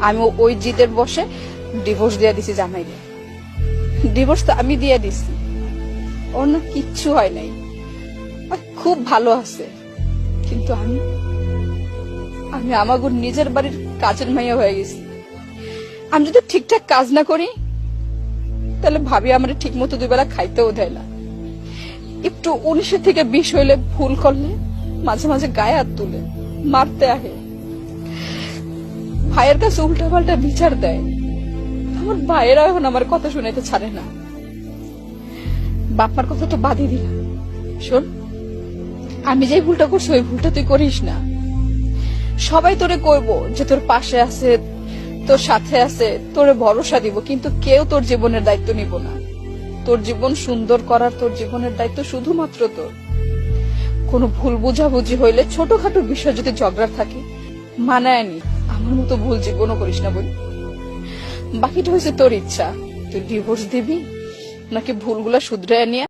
আমি ওই জিদের বসে ডিভোর্স দিয়ে দিছি জামাইরে। ডিভোর্স তো আমি দিয়ে দিছি। অন্য কিচ্ছু হয় নাই। খুব ভালো আছে। কিন্তু আমি আমি আমাকে নিজের বাড়ির কাজের মাইয়া হয়ে গেছি। আমি যদি ঠিকঠাক কাজ না করি, তাহলে ভাবি আমার ঠিক মতো দুই বেলা খাইতেও দেয় না। একটু উনিশে থেকে বিশ হইলে ভুল করলে মাঝে মাঝে গায়ে হাত তুলে মারতে আহে। ভাইয়ের কাছে উল্টা পাল্টা বিচার দেয়। আমার ভাইয়েরা এখন আমার কথা শুনাইতে ছাড়ে না। বাপমার কথা তো বাদই দিলাম। শোন, আমি যে ভুলটা করছি, ওই ভুলটা তুই করিস না। সবাই তোরে করব যে তোর পাশে আছে, তোর সাথে আছে, তোরে ভরসা দিব, কিন্তু কেউ তোর জীবনের দায়িত্ব নিব না। তোর জীবন সুন্দর করার তোর জীবনের দায়িত্ব শুধুমাত্র তোর। কোনো ভুল বুঝাবুঝি হইলে ছোটখাটো বিষয় যদি ঝগড়া থাকে, মানায় নি। আমার মতো ভুল কোনো করিস না বলি বাকিটা হয়েছে তোর ইচ্ছা। তুই ডিভোর্স দিবি, নাকি ভুলগুলা শুধরে নিয়ে